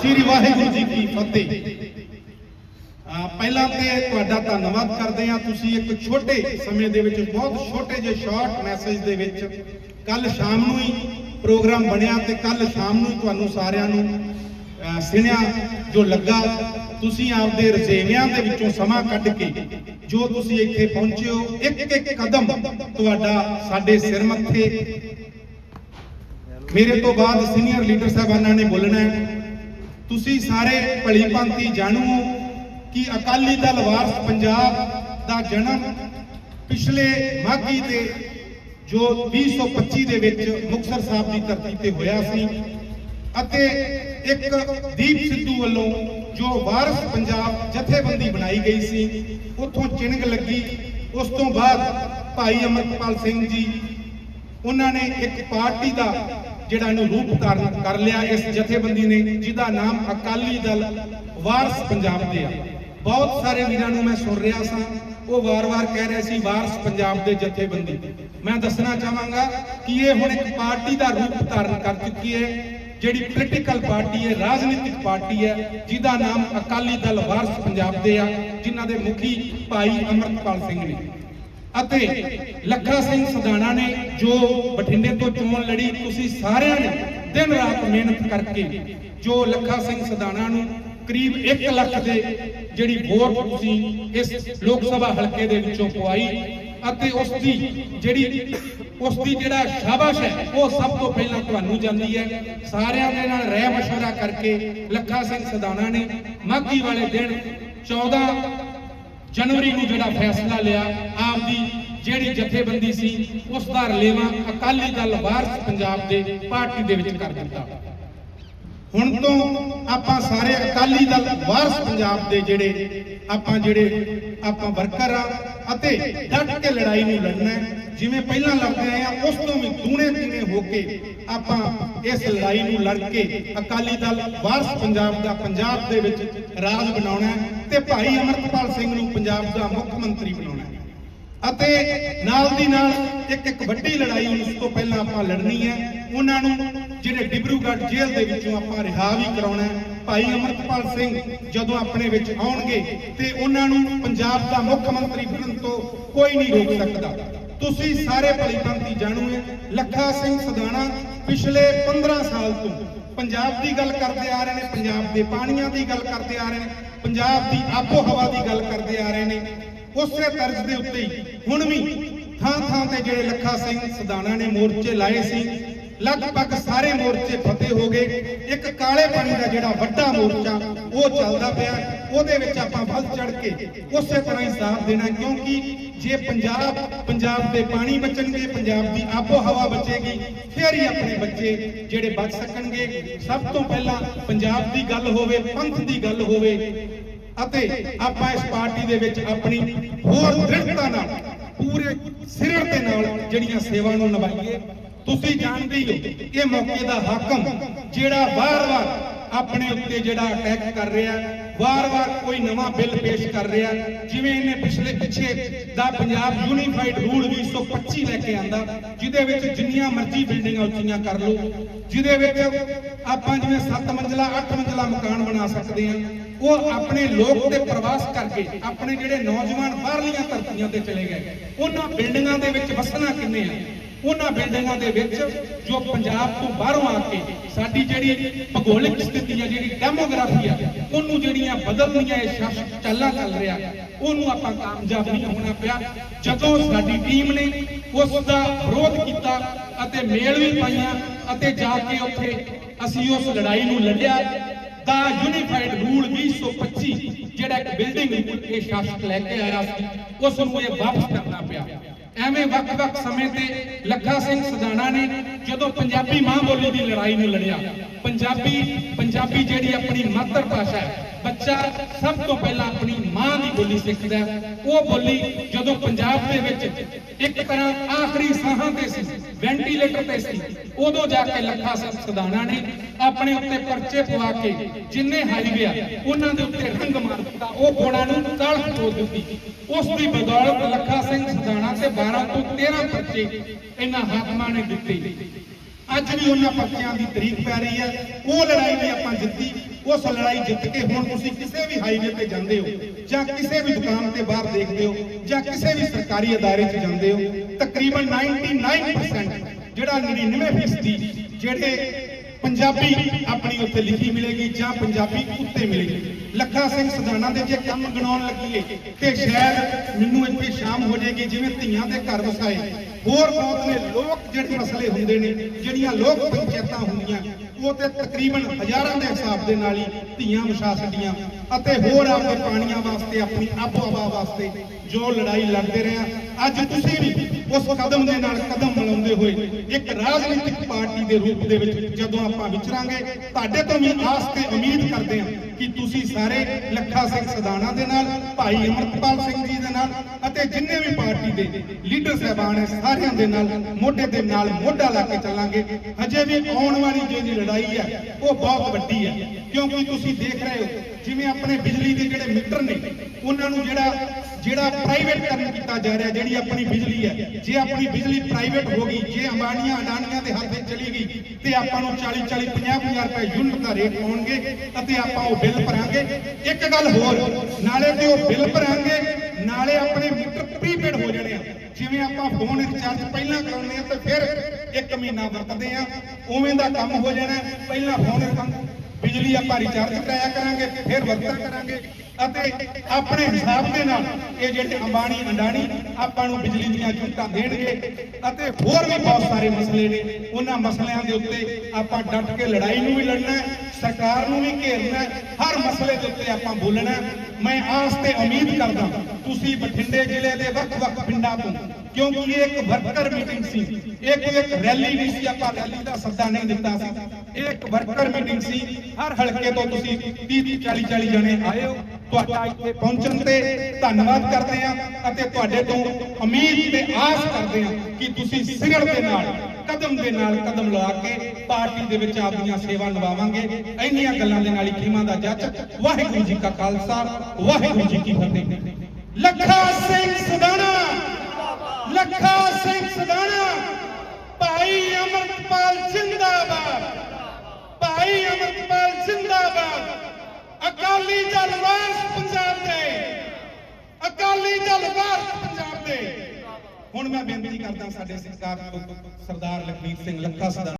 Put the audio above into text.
ਸ੍ਰੀ ਵਾਹਿਗੁਰੂ ਜੀ ਕੀ ਫਤਿਹ। ਪਹਿਲਾਂ ਤੇ ਤੁਹਾਡਾ ਧੰਨਵਾਦ ਕਰਦੇ ਹਾਂ। ਤੁਸੀਂ ਇੱਕ ਛੋਟੇ ਸਮੇਂ ਦੇ ਵਿੱਚ, ਬਹੁਤ ਛੋਟੇ ਜਿਹੇ ਸ਼ਾਰਟ ਮੈਸੇਜ ਦੇ ਵਿੱਚ ਕੱਲ ਸ਼ਾਮ ਨੂੰ ਹੀ ਪ੍ਰੋਗਰਾਮ ਬਣਿਆ ਤੇ ਕੱਲ ਸ਼ਾਮ ਨੂੰ ਤੁਹਾਨੂੰ ਸਾਰਿਆਂ ਨੂੰ ਅਹ ਸੁਣਿਆ ਜੋ ਲੱਗਾ। ਤੁਸੀਂ ਆਪਦੇ ਰਜ਼ੇਵਿਆਂ ਦੇ ਵਿੱਚੋਂ ਸਮਾਂ ਕੱਢ ਕੇ ਜੋ ਤੁਸੀਂ ਇੱਥੇ ਪਹੁੰਚੇ ਹੋ ਇੱਕ ਇੱਕ ਕਦਮ ਤੁਹਾਡਾ ਸਾਡੇ ਸਿਰ ਮੱਥੇ। ਮੇਰੇ ਤੋਂ ਬਾਅਦ ਸੀਨੀਅਰ ਲੀਡਰ ਸਾਹਿਬਾਨਾਂ ਨੇ ਬੋਲਣਾ ਹੈ। ਤੁਸੀਂ ਸਾਰੇ ਭਲੀ ਭਾਂਤੀ ਜਾਣੂ ਹੋ ਕਿ ਅਕਾਲੀ ਦਲ ਵਾਰਸ ਪੰਜਾਬ ਦਾ ਜਨਮ ਪਿਛਲੇ ਮਾਘੀ ਦੇ ਜੋ 2025 ਦੇ ਵਿੱਚ ਮੁਕਤਸਰ ਸਾਹਿਬ ਦੀ ਧਰਤੀ ਤੇ ਹੋਇਆ ਸੀ ਅਤੇ ਇੱਕ ਦੀਪ ਸਿੱਧੂ ਵੱਲੋਂ ਜੋ ਵਾਰਸ ਪੰਜਾਬ ਜਥੇਬੰਦੀ ਬਣਾਈ ਗਈ ਸੀ, ਉੱਥੋਂ ਚਿੰਗ ਲੱਗੀ। ਉਸ ਤੋਂ ਬਾਅਦ ਭਾਈ ਅਮਰਪਾਲ ਸਿੰਘ ਜੀ, ਉਹਨਾਂ ਨੇ ਇੱਕ ਪਾਰਟੀ ਦਾ ਜਿਹੜਾ ਇਹਨੂੰ ਰੂਪ ਧਾਰਨ ਕਰ ਲਿਆ ਇਸ ਜਥੇਬੰਦੀ ਨੇ, ਜਿਹਦਾ ਨਾਮ ਅਕਾਲੀ ਦਲ ਵਾਰਸ ਪੰਜਾਬ ਦੇ ਆ। ਬਹੁਤ ਸਾਰੇ ਵੀਰਾਂ ਨੂੰ ਮੈਂ ਸੁਣ ਰਿਹਾ ਸਾਂ, ਉਹ ਵਾਰ-ਵਾਰ ਕਹਿ ਰਹੇ ਸੀ ਵਾਰਸ ਪੰਜਾਬ ਦੇ ਜਥੇਬੰਦੀ। ਮੈਂ ਦੱਸਣਾ ਚਾਹਾਂਗਾ ਕਿ ਇਹ ਹੁਣ ਇੱਕ ਪਾਰਟੀ ਦਾ ਰੂਪ ਧਾਰਨ ਕਰ ਚੁੱਕੀ ਹੈ, ਜਿਹੜੀ ਪੋਲੀਟੀਕਲ ਪਾਰਟੀ ਹੈ, ਰਾਜਨੀਤਿਕ ਪਾਰਟੀ ਹੈ, ਜਿਹਦਾ ਨਾਮ ਅਕਾਲੀ ਦਲ ਵਾਰਸ ਪੰਜਾਬ ਦੇ ਆ, ਜਿਨ੍ਹਾਂ ਦੇ ਮੁਖੀ ਭਾਈ ਅਮਰਤਪਾਲ ਸਿੰਘ ਨੇ। ਅਤੇ ਲੱਖਾ ਸਿੰਘ ਸਦਾਣਾ ਨੇ ਜੋ ਬਠਿੰਡੇ ਤੋਂ ਚੋਣ ਲੜੀ, ਤੁਸੀਂ ਸਾਰਿਆਂ ਨੇ ਦਿਨ ਰਾਤ ਮਿਹਨਤ ਕਰਕੇ ਜੋ ਲੱਖਾ ਸਿੰਘ ਸਦਾਣਾ ਨੂੰ ਕਰੀਬ 1 ਲੱਖ ਦੇ ਜਿਹੜੀ ਵੋਟ ਤੁਸੀਂ ਇਸ ਲੋਕ ਸਭਾ ਹਲਕੇ ਦੇ ਵਿੱਚੋਂ ਪਵਾਈ ਅਤੇ ਉਸ ਦੀ ਜਿਹੜੀ, ਉਸ ਦੀ ਜਿਹੜਾ ਸ਼ਾਬਾਸ਼ ਹੈ, ਉਹ ਸਭ ਤੋਂ ਪਹਿਲਾਂ ਤੁਹਾਨੂੰ ਜਾਂਦੀ ਹੈ। ਸਾਰਿਆਂ ਦੇ ਨਾਲ ਰਹਿ ਮਸ਼ਵਰਾ ਕਰਕੇ ਲੱਖਾ ਸਿੰਘ ਸਦਾਣਾ ਨੇ ਮਾਘੀ ਵਾਲੇ ਦਿਨ 14 ਜਨਵਰੀ ਨੂੰ ਜਿਹੜਾ ਫੈਸਲਾ ਲਿਆ ਆਪ ਦੀ ਜਿਹੜੀ ਜਥੇਬੰਦੀ ਸੀ ਉਸ ਦਾ ਰਲੇਵਾ ਅਕਾਲੀ ਦਲ ਵਾਰਸ ਪੰਜਾਬ ਦੇ ਪਾਰਟੀ ਦੇ ਵਿੱਚ ਕਰ ਦਿੱਤਾ। ਹੁਣ ਤੋਂ ਆਪਾਂ ਸਾਰੇ ਅਕਾਲੀ ਦਲ ਵਾਰਸ ਪੰਜਾਬ ਦੇ ਜਿਹੜੇ ਆਪਾਂ ਜਿਹੜੇ ਆਪਾਂ ਵਰਕਰ ਆ ਅਤੇ ਡਟ ਕੇ ਲੜਾਈ ਨੂੰ ਲੜਨਾ ਜਿਵੇਂ ਪਹਿਲਾਂ ਲੜਦੇ ਆਏ ਆ, ਉਸ ਤੋਂ ਹੋ ਕੇ ਆਪਾਂ ਇਸ ਲੜਾਈ ਨੂੰ ਲੜ ਕੇ ਅਕਾਲੀ ਦਲ, ਵਾਰਸ ਪੰਜਾਬ ਦਾ ਪੰਜਾਬ ਦੇ ਵਿੱਚ ਰਾਜ ਬਣਾਉਣਾ ਤੇ ਭਾਈ ਅਮਰਪਾਲ ਸਿੰਘ ਨੂੰ ਪੰਜਾਬ ਦਾ ਮੁੱਖ ਮੰਤਰੀ ਬਣਾਉਣਾ ਅਤੇ ਨਾਲ ਦੀ ਨਾਲ ਇੱਕ ਇੱਕ ਵੱਡੀ ਲੜਾਈ ਉਸ ਤੋਂ ਪਹਿਲਾਂ ਆਪਾਂ ਲੜਨੀ ਹੈ। ਉਹਨਾਂ ਨੂੰ ਜਿਹੜੇ ਡਿਬਰੂਗੜ੍ਹ ਜੇਲ੍ਹ ਦੇ ਵਿੱਚੋਂ ਆਪਾਂ ਰਿਹਾ ਵੀ ਕਰਾਉਣਾ ਭਾਈ ਅਮਰਪਾਲ ਸਿੰਘ ਜਦੋਂ ਆਪਣੇ ਵਿੱਚ ਆਉਣਗੇ ਤੇ ਉਹਨਾਂ ਨੂੰ ਪੰਜਾਬ ਦਾ ਮੁੱਖ ਮੰਤਰੀ ਬਣਨ ਤੋਂ ਕੋਈ ਨਹੀਂ ਰੋਕ ਸਕਦਾ। ਤੁਸੀਂ ਸਾਰੇ ਭਲੀਭਾਂਤੀ ਜਾਣੂ ਹੈ ਲੱਖਾ ਸਿੰਘ ਸਦਾਣਾ ਪਿਛਲੇ 15 ਸਾਲ ਤੋਂ ਪੰਜਾਬ ਦੀ ਗੱਲ ਕਰਦੇ ਆ ਰਹੇ ਨੇ, ਪੰਜਾਬ ਦੇ ਪਾਣੀਆਂ ਦੀ ਗੱਲ ਕਰਦੇ ਆ ਰਹੇ ਨੇ, ਪੰਜਾਬ ਦੀ ਆਪੋ ਹਵਾ ਦੀ ਗੱਲ ਕਰਦੇ ਆ ਰਹੇ ਨੇ। ਉਸੇ ਤਰਜ਼ ਦੇ ਉੱਤੇ ਹੀ ਹੁਣ ਵੀ ਥਾਂ ਥਾਂ ਤੇ ਜਿਹੜੇ ਲੱਖਾ ਸਿੰਘ ਸਦਾਣਾ ਨੇ ਮੋਰਚੇ ਲਾਏ ਸੀ, ਲਗਭਗ ਸਾਰੇ ਮੋਰਚੇ ਫਤਿਹ ਹੋ ਗਏ। ਇੱਕ ਕਾਲੇ ਪਾਣੀ ਦਾ ਜਿਹੜਾ ਵੱਡਾ ਮੋਰਚਾ, ਉਹ ਚੱਲਦਾ ਪਿਆ। ਉਹਦੇ ਵਿੱਚ ਆਪਾਂ ਵੱਧ ਚੜ ਕੇ ਉਸੇ ਤਰ੍ਹਾਂ ਹੀ ਸਾਥ ਦੇਣਾ, ਕਿਉਂਕਿ ਜੇ ਪੰਜਾਬ ਪੰਜਾਬ ਦੇ ਪਾਣੀ ਬਚਣਗੇ, ਪੰਜਾਬ ਦੀ ਆਬੋ ਹਵਾ ਬਚੇਗੀ, ਫਿਰ ਹੀ ਆਪਣੇ ਬੱਚੇ ਜਿਹੜੇ ਬਚ ਸਕਣਗੇ। ਸਭ ਤੋਂ ਪਹਿਲਾਂ ਪੰਜਾਬ ਦੀ ਗੱਲ ਹੋਵੇ, ਪੰਥ ਦੀ ਗੱਲ ਹੋਵੇ, ਅਤੇ ਆਪਾਂ ਇਸ ਪਾਰਟੀ ਦੇ ਵਿੱਚ ਆਪਣੀ ਹੋਰ ਦ੍ਰਿੜਤਾ ਨਾਲ, ਪੂਰੇ ਸਿਰ ਦੇ ਨਾਲ ਜਿਹੜੀਆਂ ਸੇਵਾ ਨੂੰ ਨਿਭਾਈਏ, ਤੁਸੀਂ ਜਾਣਦੇ ਹੋ ਇਹ ਮੌਕੇ ਦਾ ਹਾਕਮ ਜਿਹੜਾ ਵਾਰ-ਵਾਰ ਆਪਣੇ ਉੱਤੇ ਜਿਹੜਾ ਅਟੈਕ ਕਰ ਰਿਹਾ ਵਾਰ-ਵਾਰ ਕੋਈ ਨਵਾਂ ਬਿੱਲ ਪੇਸ਼ ਕਰ ਰਿਹਾ ਜਿਵੇਂ ਇਹਨੇ ਪਿਛਲੇ ਪਿੱਛੇ ਦਾ ਪੰਜਾਬ ਯੂਨੀਫਾਈਡ ਰੂਲ 2025 ਲੈ ਕੇ ਆਂਦਾ, ਜਿਹਦੇ ਵਿੱਚ ਜਿੰਨੀਆਂ ਮਰਜ਼ੀ ਬਿਲਡਿੰਗਾਂ ਉੱਚੀਆਂ ਕਰ ਲਓ, ਜਿਹਦੇ ਵਿੱਚ ਆਪਾਂ ਜਿਵੇਂ 7 ਮੰਜ਼ਲਾ 8 ਮੰਜ਼ਲਾ ਮਕਾਨ ਬਣਾ ਸਕਦੇ ਹਾਂ। ਉਹ ਆਪਣੇ ਲੋਕ ਤੇ ਪ੍ਰਵਾਸ ਕਰਕੇ ਆਪਣੇ ਜਿਹੜੇ ਨੌਜਵਾਨ ਬਾਹਰਲੀਆਂ ਧਰਤੀਆਂ ਤੇ ਚਲੇ ਗਏ। ਉਹਨਾਂ ਬਿਲਡਿੰਗਾਂ ਦੇ ਵਿੱਚ ਵਸਣਾ ਕਿੰਨੇ ਆ? ਉਹਨਾਂ ਬਿਲਡਿੰਗਾਂ ਦੇ ਵਿੱਚ ਜੋ ਪੰਜਾਬ ਤੋਂ ਬਾਹਰੋਂ ਆ ਕੇ ਸਾਡੀ ਜਿਹੜੀ ਭੂਗੋਲਿਕ ਸਥਿਤੀ ਆ, ਜਿਹੜੀ ਡੈਮੋਗ੍ਰਾਫੀ ਆ, ਉਹਨੂੰ ਜਿਹੜੀਆਂ ਬਦਲਣੀਆਂ ਇਹ ਸ਼ਾਸਕ ਚੱਲਾਂ ਚੱਲ ਰਿਹਾ, ਉਹਨੂੰ ਆਪਾਂ ਕਾਮਯਾਬ ਨਹੀਂ ਹੋਣਾ ਪਿਆ। ਜਦੋਂ ਸਾਡੀ ਟੀਮ ਨੇ ਉਸ ਦਾ ਵਿਰੋਧ ਕੀਤਾ ਅਤੇ ਮੇਲ ਵੀ ਪਾਈਆਂ ਅਤੇ ਜਾ ਕੇ ਉੱਥੇ ਅਸੀਂ ਉਸ ਲੜਾਈ ਨੂੰ ਲੜਿਆ ਦਾ ਯੂਨੀਫਾਈਡ ਰੂਲ 2025 ਜਿਹੜਾ ਇੱਕ ਬਿਲਡਿੰਗ ਇਹ ਸ਼ਾਸਕ ਲੈ ਕੇ ਆਇਆ ਸੀ, ਉਸ ਨੂੰ ਇਹ ਵਾਪਸ ਕਰਨਾ ਪਿਆ। ਐਵੇਂ ਵੱਖ-ਵੱਖ ਸਮੇਂ ਤੇ ਲੱਖਾ ਸਿੰਘ ਸਦਾਣਾ ਨੇ ਜਦੋਂ ਪੰਜਾਬੀ ਮਾਂ ਬੋਲੀ ਦੀ ਲੜਾਈ ਨੂੰ ਲੜਿਆ, ਪੰਜਾਬੀ ਪੰਜਾਬੀ ਜਿਹੜੀ ਆਪਣੀ ਮਾਤਰ ਭਾਸ਼ਾ ਹੈ, ਬੱਚਾ ਸਭ ਤੋਂ ਪਹਿਲਾਂ ਆਪਣੀ ਮਾਂ ਦੀ ਬੋਲੀ ਸਿੱਖਦਾ ਉਹ ਬੋਲੀ ਜਦੋਂ ਪੰਜਾਬ ਦੇ ਵਿੱਚ ਇੱਕ ਤਰ੍ਹਾਂ ਆਖਰੀ ਸਾਹਾਂ ਤੇ ਸੀ ਵੈਂਟੀਲੇਟਰ ਤੇ ਸੀ। ਉਦੋਂ ਜਾ ਕੇ ਲੱਖਾ ਸਿੰਘ ਸਦਾਣਾ ਨੇ ਆਪਣੇ ਉੱਤੇ ਪਰਚੇ ਪਵਾ ਕੇ ਜਿੰਨੇ ਹਾਈਵੇ ਆ, ਉਹਨਾਂ ਦੇ ਉੱਤੇ ਰੰਗ ਮਾਰ ਦਿੱਤਾ। ਉਹ ਗੋੜਾਂ ਨੂੰ ਕਾਲ ਖੋਲ ਦਿੱਤੀ। ਉਸ ਦੀ ਬਦੌਲਤ ਲੱਖਾ ਸਿੰਘ ਸਦਾਣਾ ਤੇ 12 ਤੋਂ 13 ਪਰਚੇ ਇਹਨਾਂ ਹਾਕਮਾਂ ਨੇ ਦਿੱਤੇ। ਅੱਜ ਵੀ ਉਹਨਾਂ ਪਰਚਿਆਂ ਦੀ ਤਰੀਕ ਪੈ ਰਹੀ ਹੈ ਉਹ ਲੜਾਈ ਵੀ ਆਪਾਂ ਜਿੱਤੀ। ਉਸ ਲੜਾਈ ਜਿੱਤ ਕੇ ਹੁਣ ਤੁਸੀਂ ਕਿਸੇ ਵੀ ਹਾਈਵੇ ਤੇ ਜਾਂਦੇ ਹੋ, ਜਾਂ ਕਿਸੇ ਵੀ ਦੁਕਾਨ ਤੇ ਬਾਹਰ ਦੇਖਦੇ ਹੋ, ਜਾਂ ਕਿਸੇ ਵੀ ਸਰਕਾਰੀ ਅਦਾਰੇ 'ਚ ਜਾਂਦੇ ਹੋ, ਤਕਰੀਬਨ 99% ਜਿਹੜਾ 99% ਜਿਹੜੇ ਪੰਜਾਬੀ ਆਪਣੀ ਉੱਥੇ ਲਿਖੀ ਮਿਲੇਗੀ ਜਾਂ ਪੰਜਾਬੀ ਉੱਤੇ ਮਿਲੇਗੀ। ਲੱਖਾ ਸਿੰਘ ਸਦਾਨਾ ਦੇ ਜੇ ਕੰਮ ਗਣਾਉਣ ਲੱਗੀਏ ਤੇ ਸ਼ਾਇਦ ਮੈਨੂੰ ਇੱਥੇ ਸ਼ਾਮ ਹੋ ਜਾਏਗੀ, ਜਿਵੇਂ ਧੀਆਂ ਦੇ ਘਰ ਵਸਾਏ। ਹੋਰ ਬਹੁਤ ਨੇ ਲੋਕ ਜਿਹੜੇ ਮਸਲੇ ਹੁੰਦੇ ਨੇ, ਜਿਹੜੀਆਂ ਲੋਕ ਪੰਚਾਇਤਾਂ ਹੁੰਦੀਆਂ ਉਹ ਤੇ ਤਕਰੀਬਨ ਹਜ਼ਾਰਾਂ ਦੇ ਹਿਸਾਬ ਦੇ ਨਾਲ ਹੀ ਧੀਆਂ ਵਿਛਾ ਛੱਡੀਆਂ ਅਤੇ ਹੋਰ ਆਪਣੇ ਪਾਣੀਆਂ ਵਾਸਤੇ, ਆਪਣੀ ਆਬੋ ਹਵਾ ਵਾਸਤੇ ਜੋ ਲੜਾਈ ਲੜਦੇ ਰਹੇ ਅੱਜ ਤੁਸੀਂ ਵੀ ਉਸ ਕਦਮ ਦੇ ਨਾਲ ਕਦਮ ਮਿਲਾਉਂਦੇ ਹੋਏ ਇੱਕ ਰਾਜਨੀਤਿਕ ਪਾਰਟੀ ਦੇ ਰੂਪ ਦੇ ਵਿੱਚ ਜਦੋਂ ਆਪਾਂ ਵਿਚਰਾਂਗੇ, ਤੁਹਾਡੇ ਤੋਂ ਵੀ ਆਸ ਤੇ ਉਮੀਦ ਕਰਦੇ ਹਾਂ ਕਿ ਤੁਸੀਂ ਸਾਰੇ ਲੱਖਾ ਸਿੰਘ ਸਦਾਨਾ ਦੇ ਨਾਲ, ਭਾਈ ਅਮਰਪਾਲ ਸਿੰਘ ਜੀ ਦੇ ਨਾਲ ਅਤੇ ਜਿੰਨੇ ਵੀ ਪਾਰਟੀ ਦੇ ਲੀਡਰ ਸਹਿਬਾਨ ਹੈ, ਸਾਰਿਆਂ ਦੇ ਨਾਲ, ਮੋਢੇ ਦੇ ਨਾਲ ਮੋਢਾ ਲਾ ਕੇ ਚੱਲਾਂਗੇ। ਹਜੇ ਵੀ ਆਉਣ ਵਾਲੀ ਜਿਹੜੀ ਲੜਾਈ ਹੈ, ਉਹ ਬਹੁਤ ਵੱਡੀ ਹੈ। ਕਿਉਂਕਿ ਤੁਸੀਂ ਦੇਖ ਰਹੇ ਹੋ, ਜਿਵੇਂ ਆਪਣੇ ਬਿਜਲੀ ਦੇ ਜਿਹੜੇ ਮੀਟਰ ਨੇ, ਉਹਨਾਂ ਨੂੰ ਜਿਹੜਾ ਜਿਹੜਾ ਪ੍ਰਾਈਵੇਟ ਕਰਨ ਕੀਤਾ ਜਾ ਰਿਹਾ, ਜਿਹੜੀ ਆਪਣੀ ਬਿਜਲੀ ਹੈ ਜੇ ਆਪਣੀ ਬਿਜਲੀ ਪ੍ਰਾਈਵੇਟ ਹੋ ਗਈ, ਜੇ ਅੰਬਾਨੀਆਂ ਅਡਾਨੀਆਂ ਦੇ ਹੱਥ ਚਲੀ ਗਈ, ਤੇ ਆਪਾਂ ਨੂੰ 40 40 50 50 ਰੁਪਏ ਯੂਨਿਟ ਦਾ ਰੇਟ ਪਾਉਣਗੇ ਅਤੇ ਆਪਾਂ ਉਹ ਬਿੱਲ ਭਰਾਂਗੇ। ਇੱਕ ਗੱਲ ਹੋਰ, ਨਾਲੇ ਤੇ ਉਹ ਬਿੱਲ ਭਰਾਂਗੇ, ਨਾਲੇ ਆਪਣੇ ਮੀਟਰ ਪ੍ਰੀਪੇਡ ਹੋ ਜਾਣੇ ਆ। ਜਿਵੇਂ ਆਪਾਂ ਫੋਨ ਰਿਚਾਰਜ ਪਹਿਲਾਂ ਕਰਾਉਂਦੇ ਆ, ਤੇ ਫਿਰ ਇੱਕ ਮਹੀਨਾ ਵਰਤਦੇ ਆ। ਉਵੇਂ ਦਾ ਕੰਮ ਹੋ ਜਾਣਾ, ਪਹਿਲਾਂ ਫੋਨ ਬਿਜਲੀ ਆਪਾਂ ਰਿਚਾਰਜ ਕਰਾਇਆ ਕਰਾਂਗੇ, ਫਿਰ ਵਰਤਿਆ ਕਰਾਂਗੇ। ਅਤੇ ਆਪਣੇ ਹਿਸਾਬ ਦੇ ਨਾਲ ਇਹ ਜਿਹੜੇ ਅੰਬਾਣੀ ਅੰਡਾਣੀ ਆਪਾਂ ਨੂੰ ਬਿਜਲੀ ਦੀਆਂ ਯੂਨਿਟਾਂ ਦੇਣਗੇ ਅਤੇ ਹੋਰ ਵੀ ਬਹੁਤ ਸਾਰੇ ਮਸਲੇ ਨੇ। ਉਹਨਾਂ ਮਸਲਿਆਂ ਦੇ ਉੱਤੇ ਆਪਾਂ ਡਟ ਕੇ ਲੜਾਈ ਨੂੰ ਵੀ ਲੜਨਾ ਹੈ, ਸਰਕਾਰ ਨੂੰ ਵੀ ਘੇਰਨਾ ਹਰ ਮਸਲੇ ਦੇ ਉੱਤੇ ਆਪਾਂ ਬੋਲਣਾ ਮੈਂ ਆਸ ਤੇ ਉਮੀਦ ਕਰਦਾ ਤੁਸੀਂ ਬਠਿੰਡੇ ਜ਼ਿਲ੍ਹੇ ਦੇ ਵੱਖ-ਵੱਖ ਪਿੰਡਾਂ ਤੋਂ, ਕਿਉਂਕਿ ਇਹ ਇੱਕ ਵਰਕਰ ਮੀਟਿੰਗ ਸੀ ਇਹ ਕੋਈ ਇੱਕ ਰੈਲੀ ਨਹੀਂ ਸੀ, ਆਪਾਂ ਰੈਲੀ ਦਾ ਸੱਦਾ ਨਹੀਂ ਦਿੱਤਾ ਸੀ। ਇਹ ਇੱਕ ਵਰਕਰ ਮੀਟਿੰਗ ਸੀ, ਹਰ ਹਲਕੇ ਤੋਂ ਤੁਸੀਂ 30 40 40 ਜਣੇ ਆਏ ਹੋ। ਤੁਹਾਡਾ ਇੱਥੇ ਪਹੁੰਚਣ ਤੇ ਧੰਨਵਾਦ ਕਰਦੇ ਹਾਂ ਅਤੇ ਤੁਹਾਡੇ ਤੋਂ ਉਮੀਦ ਤੇ ਆਸ ਕਰਦੇ ਹਾਂ ਕਿ ਤੁਸੀਂ ਸਿਗੜ ਦੇ ਨਾਲ, ਕਦਮ ਦੇ ਨਾਲ ਕਦਮ ਲਾ ਕੇ ਪਾਰਟੀ ਦੇ ਵਿੱਚ ਆਪਦੀਆਂ ਸੇਵਾ ਨਿਭਾਵਾਂਗੇ। ਇੰਨੀਆਂ ਗੱਲਾਂ ਦੇ ਨਾਲ ਹੀ ਖੀਮਾ ਦਾ ਜੱਜ ਵਾਹਿਗੁਰੂ ਜੀ ਕਾ ਖਾਲਸਾ, ਵਾਹਿਗੁਰੂ ਜੀ ਕੀ ਫਤਿਹ। ਲੱਖਾ ਸਿੰਘ ਸਦਾਣਾ, ਲੱਖਾ ਸਿੰਘ ਸਦਾਣਾ, ਭਾਈ ਅਮਰਪਾਲ ਜਿੰਦਾਬਾਦ। ਭਾਈ ਅਕਾਲੀ ਦਲ ਵਾਰਸ ਪੰਜਾਬ ਦੇ। ਹੁਣ ਮੈਂ ਬੇਨਤੀ ਕਰਦਾ ਸਾਡੇ ਸਰਕਾਰ ਸਰਦਾਰ ਲਖਵੀਰ ਸਿੰਘ ਲੱਖਾ ਸਦਾ